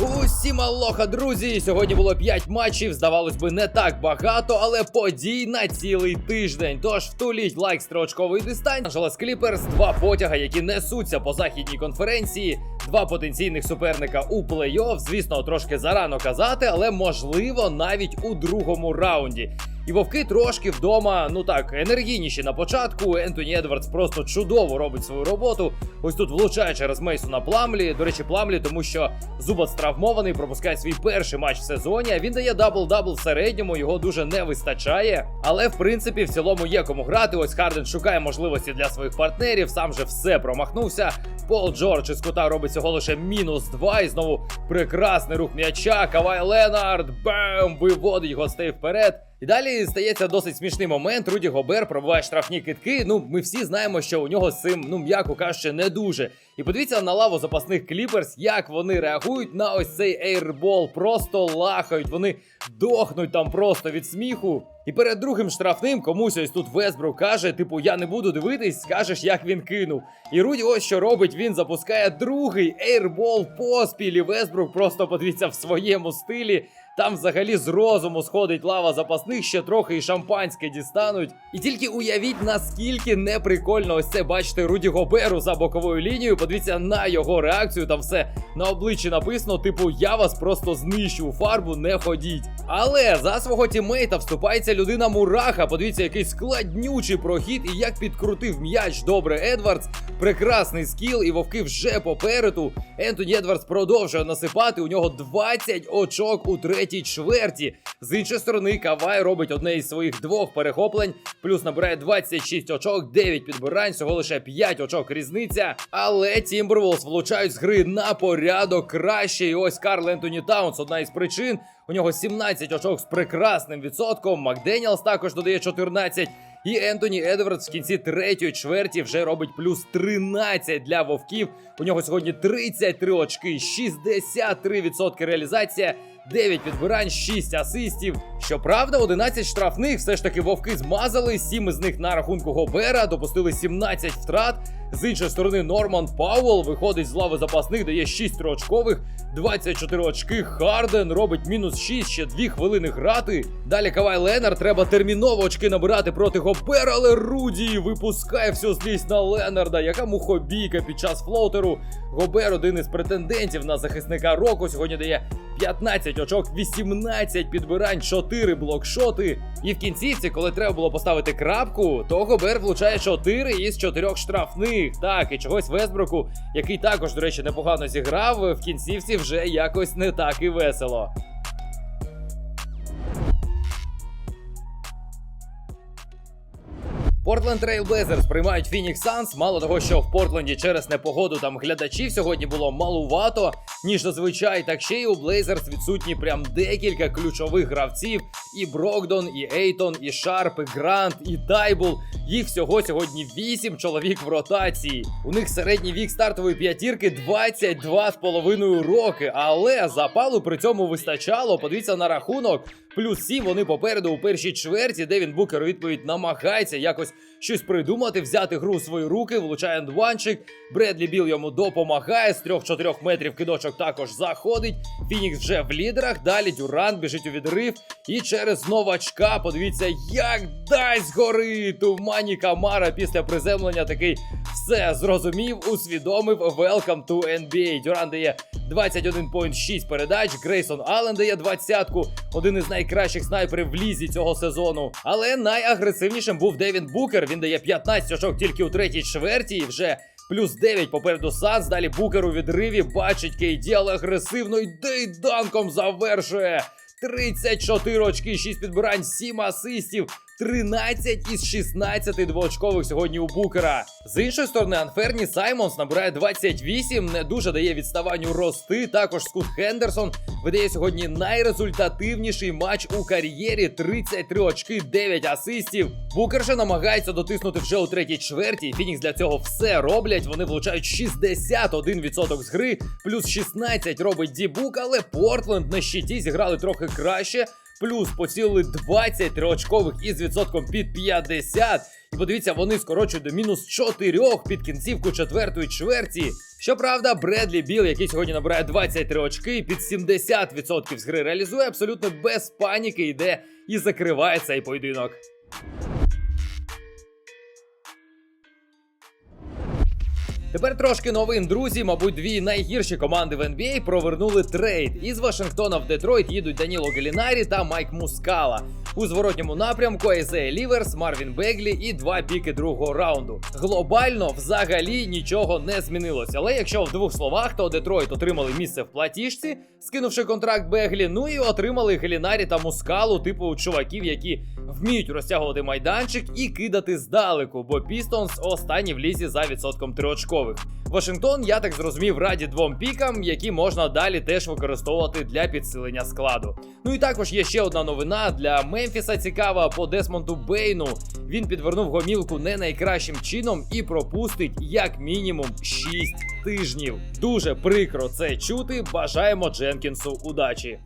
Усім алоха, друзі! Сьогодні було 5 матчів. Здавалось би, не так багато, але подій на цілий тиждень. Тож втуліть лайк строчкової дистанції. Анджелес Кліперс, два потяга, які несуться по західній конференції, два потенційних суперника у плей-офф. Звісно, трошки зарано казати, але можливо навіть у другому раунді. І вовки трошки вдома, ну так, енергійніші на початку. Ентоні Едвардс просто чудово робить свою роботу. Ось тут влучає через Мейсона Пламлі. До речі, Пламлі, тому що Зубац травмований, пропускає свій перший матч в сезоні. Він дає дабл-дабл в середньому, його дуже не вистачає. Але в принципі в цілому є кому грати. Ось Харден шукає можливості для своїх партнерів. Сам же все промахнувся. Пол Джордж із кута робить всього лише мінус 2. І знову прекрасний рух м'яча. Кавай Ленард бам! Виводить гостей вперед. І далі стається досить смішний момент. Руді Гобер пробиває штрафні китки. Ну, ми всі знаємо, що у нього з цим, ну м'яко кажучи, не дуже. І подивіться на лаву запасних кліперс, як вони реагують на ось цей ейрбол. Просто лахають, вони дохнуть там просто від сміху. І перед другим штрафним комусь ось тут Весбрук каже: типу, я не буду дивитись, скажеш, як він кинув. І Руді ось що робить, він запускає другий ейрбол поспіль. І Весбрук просто подивіться в своєму стилі. Там взагалі з розуму сходить лава запасних, ще трохи і шампанське дістануть. І тільки уявіть, наскільки неприкольно ось це бачити Руді Гоберу за боковою лінією. Подивіться на його реакцію. Там все на обличчі написано: типу, я вас просто знищу у фарбу, не ходіть. Але за свого тімейта вступається людина Мураха. Подивіться, який складнючий прохід і як підкрутив м'яч добре Едвардс. Прекрасний скіл, і вовки вже попереду. Ентоні Едвардс продовжує насипати. У нього 20 очок у третій чверті. З іншої сторони, Кавай робить одне із своїх двох перехоплень, плюс набирає 26 очок, 9 підбирань, всього лише 5 очок різниця. Але Тімберволс влучають з гри на порядок краще. І ось Карл Ентоні Таунс, одна із причин. У нього 17 очок з прекрасним відсотком. Макденіалс також додає 14. І Ентоні Едвардс в кінці третьої чверті вже робить плюс 13 для вовків. У нього сьогодні 33 очки, 63% реалізація. 9 підбирань, 6 асистів. Щоправда, 11 штрафних все ж таки вовки змазали, 7 із них на рахунку Гобера, допустили 17 втрат. З іншої сторони, Норман Пауэлл виходить з лави запасних, дає 6 триочкових, 24 очки. Харден робить мінус 6, ще 2 хвилини грати. Далі Кавай Ленар треба терміново очки набирати проти Гобера, але Руді випускає всю злість на Ленарда, яка мухобійка під час флоутеру. Гобер один із претендентів на захисника року. Сьогодні дає 15 очок, 18 підбирань, 4 блокшоти. І в кінцівці, коли треба було поставити крапку, то Гобер влучає 4 із 4 штрафних. Так, і чогось Весбруку, який також, до речі, непогано зіграв, в кінцівці вже якось не так і весело. Портленд Блейзерс приймають Phoenix Suns. Мало того, що в Портленді через непогоду там глядачів сьогодні було малувато, ніж зазвичай, так ще й у Блейзерс відсутні прям декілька ключових гравців: і Брокдон, і Ейтон, і Шарп, і Грант, і Тайбул. Їх всього сьогодні 8 чоловік в ротації. У них середній вік стартової п'ятірки 22,5 роки, але запалу при цьому вистачало. Подивіться на рахунок. Плюс 7 вони попереду у першій чверті. Девін Букер у відповідь намагається якось щось придумати, взяти гру у свої руки, влучає ендванчик. Бредлі Біл йому допомагає. З 3-4 метрів кидочок також заходить. Фінікс вже в лідерах. Далі Дюрант біжить у відрив. І через новачка, подивіться, як дасть гори тумані Камара після приземлення такий все зрозумів, усвідомив. Welcome to NBA. Дюрант дає 21.6 передач. Грейсон Аллен дає двадцятку. Один із найкращих снайперів в лізі цього сезону. Але найагресивнішим був Девін Букер. Він дає 15 очок тільки у третій чверті. І вже плюс 9 попереду Санс. Далі Букер у відриві. Бачить Кейді, але агресивно йде і данком завершує. 34 очки, 6 підбирань, 7 асистів. 13 із 16 двоочкових сьогодні у Букера. З іншої сторони, Анферні Саймонс набирає 28, не дуже дає відставанню рости. Також Скут Хендерсон видає сьогодні найрезультативніший матч у кар'єрі: 33 очки, 9 асистів. Букер же намагається дотиснути вже у третій чверті. Фінікс для цього все роблять. Вони влучають 61% з гри, плюс 16 робить Дібук, але Портленд на щиті зіграли трохи краще. Плюс поцілили 20 триочкових із відсотком під 50. І подивіться, вони скорочують до мінус 4 під кінцівку четвертої чверті. Щоправда, Бредлі Біл, який сьогодні набирає 23 очки, під 70% з гри реалізує абсолютно без паніки, йде і закриває цей поєдинок. Тепер трошки новин, друзі. Мабуть, дві найгірші команди в NBA провернули трейд. Із Вашингтона в Детройт їдуть Даніло Галінарі та Майк Мускала. У зворотньому напрямку Айзея Ліверс, Марвін Беглі і два піки другого раунду. Глобально взагалі нічого не змінилося. Але якщо в двох словах, то Детройт отримали місце в платіжці, скинувши контракт Беглі. Ну і отримали Галінарі та Мускалу, типу чуваків, які вміють розтягувати майданчик і кидати здалеку, бо Пістонс останні в лізі за відсотком триочкових. Вашингтон, я так зрозумів, раді двом пікам, які можна далі теж використовувати для підсилення складу. Ну і також є ще одна новина для Мемфіса. Цікава по Десмонту Бейну. Він підвернув гомілку не найкращим чином і пропустить як мінімум 6 тижнів. Дуже прикро це чути. Бажаємо Дженкінсу удачі.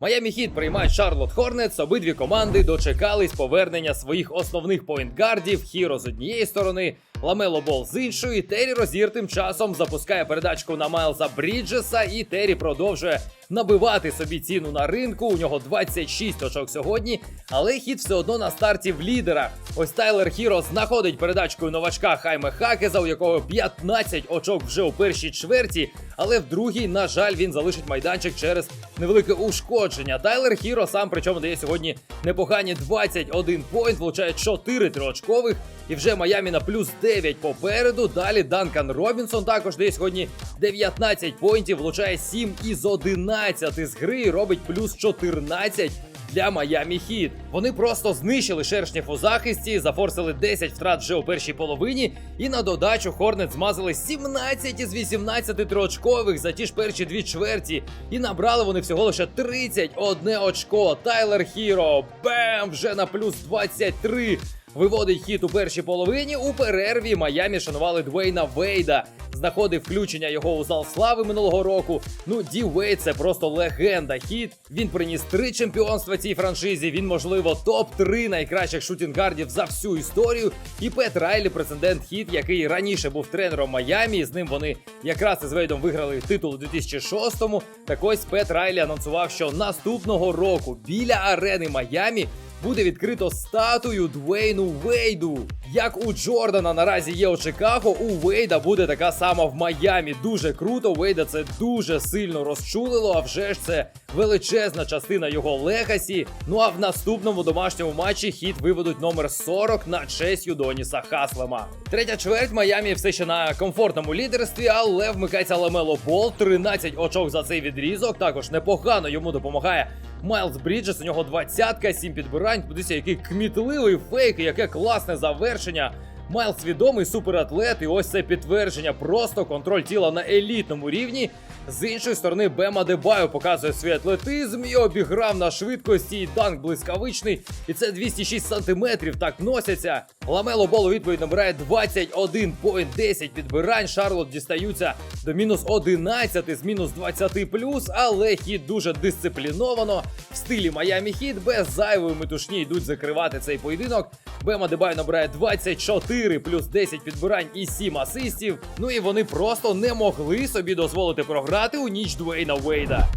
Майами Хіт приймають Шарлот Хорнетс. Обидві команди дочекались повернення своїх основних поінтгардів. Хіро з однієї сторони, Ламело Бол з іншої. Террі Розір тим часом запускає передачку на Майлза Бріджеса, і Террі продовжує набивати собі ціну на ринку. У нього 26 очок сьогодні, але хід все одно на старті в лідерах. Ось Тайлер Хіро знаходить передачкою новачка Хайме Хакеза, у якого 15 очок вже у першій чверті. Але в другій, на жаль, він залишить майданчик через невелике ушкодження. Тайлер Хіро сам причому дає сьогодні непогані 21 поінт, влучає 4 триочкових. І вже Майамі на плюс 9 попереду. Далі Данкан Робінсон також дає сьогодні 19 поінтів, влучає 7 із 11 з гри і робить плюс 14 для Майами Хіт. Вони просто знищили шершнів у захисті, зафорсили 10 втрат вже у першій половині. І на додачу Хорнет змазали 17 із 18 триочкових за ті ж перші дві чверті. І набрали вони всього лише 31 очко. Тайлер Хіро. Бем! Вже на плюс 23. Виводить хіт у першій половині. У перерві Майамі шанували Двейна Вейда. Знаходив включення його у зал слави минулого року. Ну, Ді Вейд це просто легенда. Хіт. Він приніс три чемпіонства цій франшизі. Він, можливо, топ-3 найкращих шутінгардів за всю історію. І Пет Райлі, прецедент хіт, який раніше був тренером Майамі. З ним вони якраз із Вейдом виграли титул у 2006-му. Так ось Пет Райлі анонсував, що наступного року біля арени Майамі буде відкрито статую Двейну Вейду. Як у Джордана наразі є у Чикаго, у Вейда буде така сама в Майамі. Дуже круто. Вейда це дуже сильно розчулило. А вже ж це величезна частина його легасі. Ну а в наступному домашньому матчі хіт виведуть номер 40 на честь Юдоніса Хаслема. Третя чверть Майамі все ще на комфортному лідерстві, але вмикається Ламело Бол. 13 очок за цей відрізок. Також непогано йому допомагає. Майлз Бріджес, у нього двадцятка, сім підбирань. Подивіться, який кмітливий фейк, яке класне завершення. Майлз відомий суператлет, і ось це підтвердження. Просто контроль тіла на елітному рівні. З іншої сторони, Бема Дебаю показує свій атлетизм і обіграв на швидкості і данк блискавичний. І це 206 сантиметрів. Так носяться. Ламело Бол у відповідь набирає 21 поінт 10 підбирань. Шарлот дістаються до мінус 11 з мінус 20 плюс, але хід дуже дисципліновано. В стилі Майамі хід без зайвої метушні йдуть закривати цей поєдинок. Бема Дебай набирає 24 плюс 10 підбирань і 7 асистів. Ну і вони просто не могли собі дозволити програти у ніч Дуейна Вейда.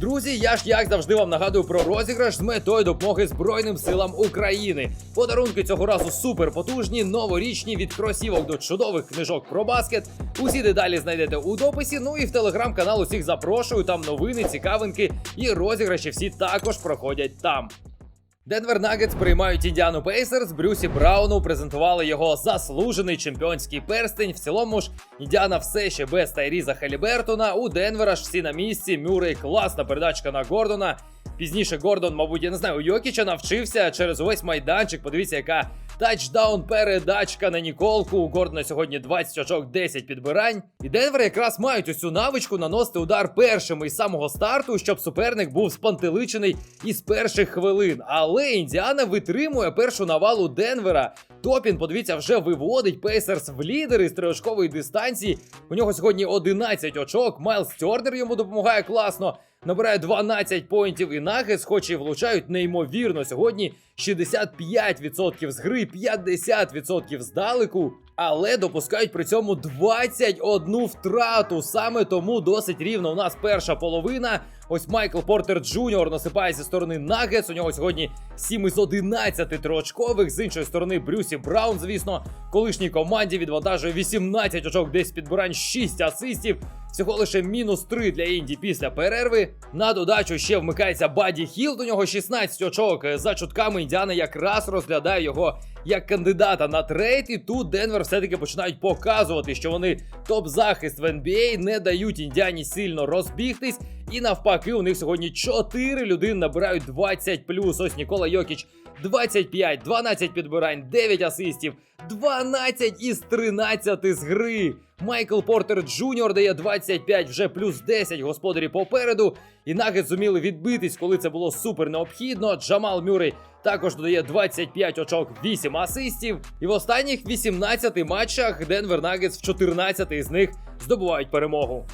Друзі, я ж як завжди вам нагадую про розіграш з метою допомоги Збройним силам України. Подарунки цього разу супер потужні, новорічні від кросівок до чудових книжок про баскет. Усі деталі знайдете у дописі. Ну і в телеграм-канал усіх запрошую. Там новини, цікавинки і розіграші всі також проходять там. Денвер Нагетс приймають Індіану Пейсерс. Брюсі Брауну презентували його заслужений чемпіонський перстень. В цілому ж Індіана все ще без Тайріза Халібертона. У Денвера ж всі на місці. Мюррей класна передачка на Гордона. Пізніше Гордон, мабуть, я не знаю, у Йокіча навчився через увесь майданчик. Подивіться, яка тачдаун передачка на Ніколку. У Гордона сьогодні 20 очок, 10 підбирань. І Денвер якраз мають цю навичку наносити удар першим із самого старту, щоб суперник був спантеличений із перших хвилин. Але Індіана витримує першу навалу Денвера. Топін, подивіться, вже виводить Пейсерс в лідери з триочкової дистанції. У нього сьогодні 11 очок. Майлз Тьордер йому допомагає класно. Набирає 12 поінтів і нагетс, хоч і влучають неймовірно. Сьогодні 65% з гри, 50% здалеку. Але допускають при цьому 21 втрату. Саме тому досить рівно у нас перша половина. Ось Майкл Портер Джуніор насипає зі сторони Нагетс. У нього сьогодні 7 із 11 триочкових. З іншої сторони, Брюсі Браун, звісно, колишній команді відвантажує 18 очок, десь підбирань 6 асистів. Всього лише мінус 3 для Інді після перерви. На додачу ще вмикається Баді Хіл. У нього 16 очок. За чутками Індіана якраз розглядає його як кандидата на трейд. І тут Денвер все-таки починають показувати, що вони топ-захист в NBA, не дають індіані сильно розбігтись. І навпаки, у них сьогодні 4 людини набирають 20 Ось Нікола Йокіч 25, 12 підбирань, 9 асистів, 12 із 13 з гри. Майкл Портер Джуніор дає 25, вже плюс 10 господарі попереду. І нагет зуміли відбитись, коли це було супер необхідно. Джамал Мюррей також додає 25 очок, 8 асистів. І в останніх 18 матчах Денвер Нагетс в 14 з них здобувають перемогу.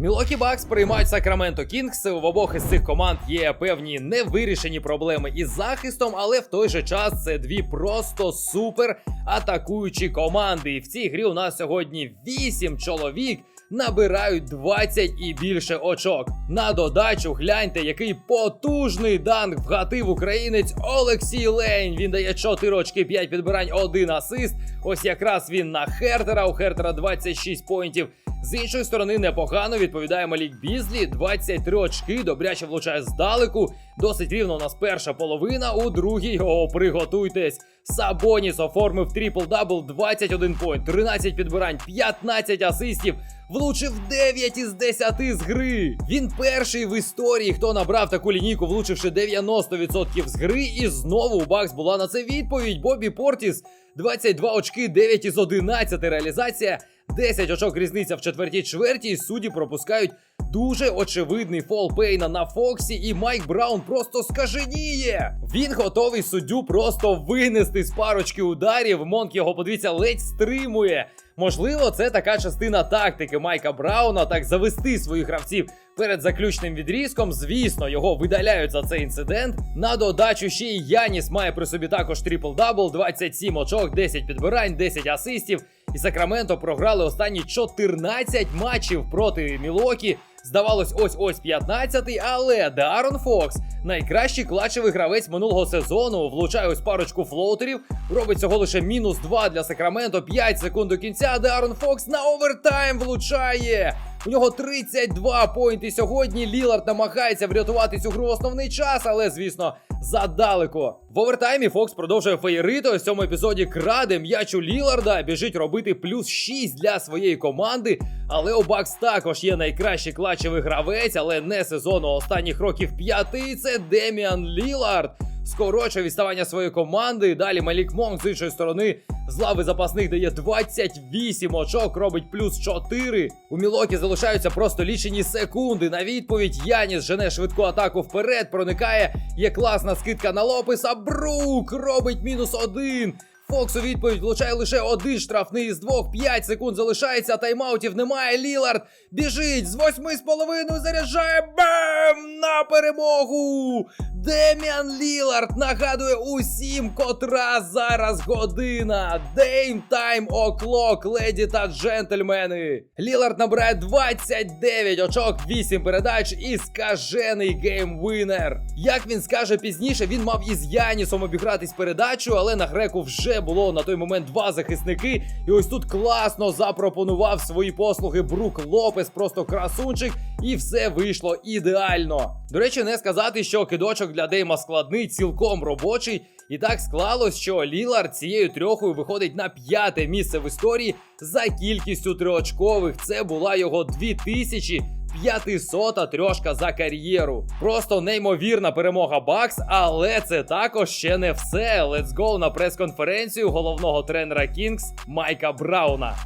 Мілокі Бакс приймають Сакраменто Кінгс. В обох із цих команд є певні невирішені проблеми із захистом, але в той же час це дві просто супер атакуючі команди. І в цій грі у нас сьогодні вісім чоловік. Набирають 20 і більше очок. На додачу гляньте, який потужний данк вгатив українець Олексій Лейн. Він дає 4 очки, 5 підбирань, 1 асист. Ось якраз він на Хертера. У Хертера 26 поінтів. З іншої сторони, непогано відповідає Малік Бізлі. 23 очки, добряче влучає здалеку. Досить рівно у нас перша половина. У другій о, приготуйтесь. Сабоніс оформив трипл-дабл, 21 поінт, 13 підбирань, 15 асистів. Влучив 9 із 10 з гри. Він перший в історії, хто набрав таку лінійку, влучивши 90% з гри. І знову у Бакс була на це відповідь. Бобі Портіс 22 очки, 9 із 11 реалізація. 10 очок різниця в четвертій чверті, і судді пропускають дуже очевидний фол Пейна на Фоксі, і Майк Браун просто скаженіє. Він готовий суддю просто винести з парочки ударів. Монк його, подивіться, ледь стримує. Можливо, це така частина тактики Майка Брауна, так завести своїх гравців перед заключним відрізком. Звісно, його видаляють за цей інцидент. На додачу ще й Яніс має при собі також трипл-дабл, 27 очок, 10 підбирань, 10 асистів. І Сакраменто програли останні 14 матчів проти Мілокі. Здавалось, ось ось 15-й, але Дарон Фокс, найкращий клатчевий гравець минулого сезону, влучає ось парочку флоутерів, робить цього лише мінус 2 для Сакраменто, 5 секунд до кінця. Дарон Фокс на овертайм влучає. У нього 32 поінти сьогодні. Лілард намагається врятувати цю гру основний час, але, звісно, задалеко. В овертаймі Фокс продовжує феєрити. Ось цьому епізоді краде м'яч Ліларда, біжить робити плюс 6 для своєї команди. Але у Бакс також є найкращий клачевий гравець, але не сезону останніх років п'яти. Це Деміан Лілард. Скорочує відставання своєї команди. Далі Малік Монг з іншої сторони з лави запасних дає 28 очок, робить плюс 4. У Мілокі залишаються просто лічені секунди. На відповідь Яніс жене швидку атаку вперед, проникає. Є класна скидка на Лопеса. Брук робить мінус один. Фокс у відповідь влучає лише один штрафний із двох. 5 секунд залишається. Тайм-аутів немає. Лілард біжить з восьми з половиною. Заряджає бем на перемогу. Деміан Лілард нагадує усім, котра зараз година. Дейм тайм оклок, леді та джентльмени. Лілард набирає 29 очок, 8 передач і скажений геймвинер. Як він скаже пізніше, він мав із Янісом обігратись передачу, але на греку вже було на той момент два захисники. І ось тут класно запропонував свої послуги Брук Лопес, просто красунчик, і все вийшло ідеально. До речі, не сказати, що кидочок для Дейма складний, цілком робочий. І так склалось, що Лілард цією трьохою виходить на п'яте місце в історії за кількістю триочкових. Це була його 2000 500-та трьошка за кар'єру. Просто неймовірна перемога Бакс, але це також ще не все. Let's go на прес-конференцію головного тренера Кінгс Майка Брауна.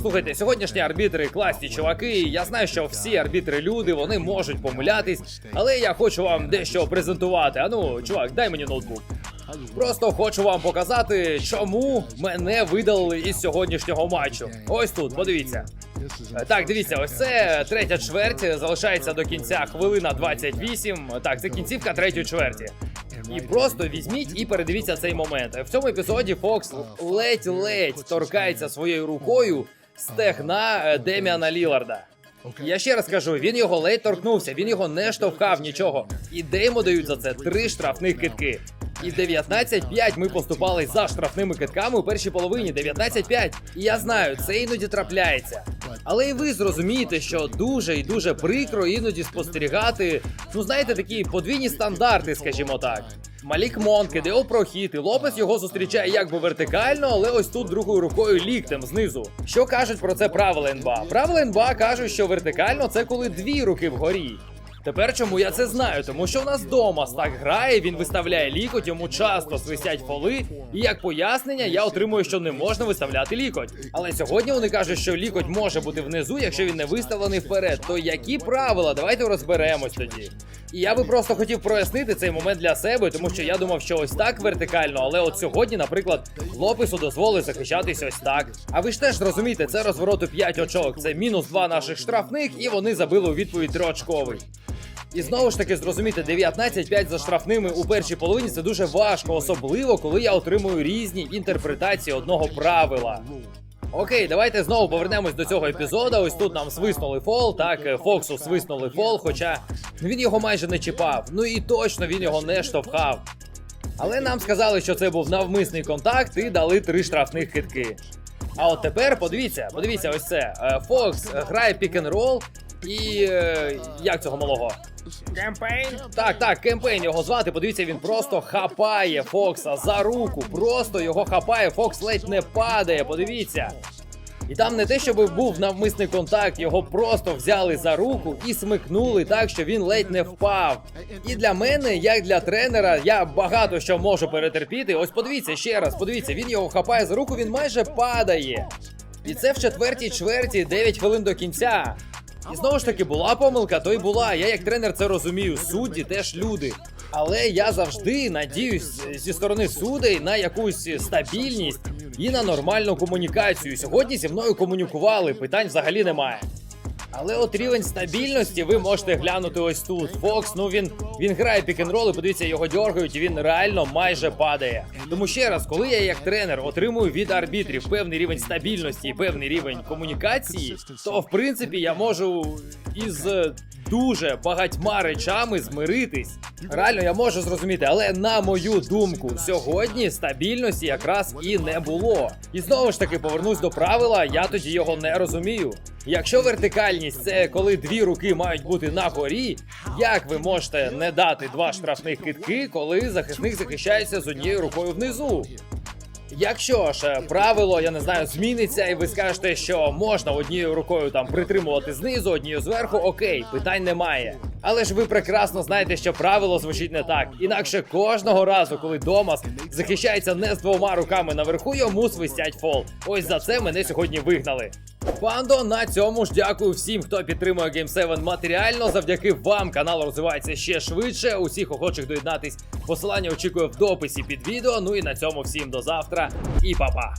Слухайте, сьогоднішні арбітри класні чуваки. Я знаю, що всі арбітри люди, вони можуть помилятись, але я хочу вам дещо презентувати. Ану, чувак, дай мені ноутбук. Просто хочу вам показати, чому мене видалили із сьогоднішнього матчу. Ось тут, подивіться. Так, дивіться, ось це третя чверть. Залишається до кінця хвилина 28. Так, це кінцівка третьої чверті. І просто візьміть і передивіться цей момент. В цьому епізоді Фокс ледь-ледь торкається своєю рукою стегна е, Деміана Ліларда. Я ще раз кажу, він його ледь торкнувся, він його не штовхав нічого. І Дейму дають за це три штрафних китки. І 19-5 ми поступали за штрафними китками у першій половині. 19-5. І я знаю, це іноді трапляється. Але і ви зрозумієте, що дуже і дуже прикро іноді спостерігати, ну знаєте, такі подвійні стандарти, скажімо так. Малік Монк іде у прохід, і Лопес його зустрічає якби вертикально, але ось тут другою рукою ліктем знизу. Що кажуть про це правила НБА? Правила НБА кажуть, що вертикально це коли дві руки вгорі. Тепер чому я це знаю? Тому що у нас дома так грає, він виставляє лікоть, йому часто свистять фоли. І як пояснення, я отримую, що не можна виставляти лікоть. Але сьогодні вони кажуть, що лікоть може бути внизу, якщо він не виставлений вперед. То які правила? Давайте розберемось тоді. І я би просто хотів прояснити цей момент для себе, тому що я думав, що ось так вертикально, але от сьогодні, наприклад, Лопесу дозволить захищатись ось так. А ви ж теж розумієте, це розвороту 5 очок, це мінус 2 наших штрафних, і вони забили у відповідь триочковий. І знову ж таки зрозуміти 19-5 за штрафними у першій половині це дуже важко, особливо коли я отримую різні інтерпретації одного правила. Окей, давайте знову повернемось до цього епізоду. Ось тут нам свиснули фол. Так, е, Фоксу свиснули фол, хоча він його майже не чіпав. Ну і точно він його не штовхав. Але нам сказали, що це був навмисний контакт і дали три штрафних хитки. А от тепер подивіться, подивіться, ось це. Е, Фокс е, грає пік-н-рол і. як цього малого? Кемпейн? Так, так, кемпейн його звати. Подивіться, він просто хапає Фокса за руку. Просто його хапає. Фокс ледь не падає. Подивіться. І там не те, щоб був навмисний контакт, його просто взяли за руку і смикнули так, що він ледь не впав. І для мене, як для тренера, я багато що можу перетерпіти. Ось подивіться ще раз, подивіться, він його хапає за руку, він майже падає. І це в четвертій чверті, 9 хвилин до кінця. І знову ж таки була помилка, то й була. Я як тренер це розумію. Судді теж люди. Але я завжди надіюсь зі сторони судей на якусь стабільність і на нормальну комунікацію. Сьогодні зі мною комунікували, питань взагалі немає. Але от рівень стабільності ви можете глянути ось тут. Фокс, ну він він грає пік-н-рол, і подивіться, його дергають, і він реально майже падає. Тому ще раз, коли я як тренер отримую від арбітрів певний рівень стабільності і певний рівень комунікації, то в принципі я можу із дуже багатьма речами змиритись. Реально, я можу зрозуміти, але на мою думку, сьогодні стабільності якраз і не було. І знову ж таки повернусь до правила, я тоді його не розумію. Якщо вертикальність це коли дві руки мають бути на горі, як ви можете не дати два штрафних китки, коли захисник захищається з однією рукою внизу? Якщо ж е, правило, я не знаю, зміниться, і ви скажете, що можна однією рукою там притримувати знизу, однією зверху, окей, питань немає. Але ж ви прекрасно знаєте, що правило звучить не так. Інакше кожного разу, коли Домас захищається не з двома руками наверху, йому свистять фол. Ось за це мене сьогодні вигнали. Пандо, на цьому ж дякую всім, хто підтримує Game 7 матеріально. Завдяки вам канал розвивається ще швидше. Усіх охочих доєднатись. Посилання очікую в дописі під відео. Ну і на цьому всім до завтра і па-па.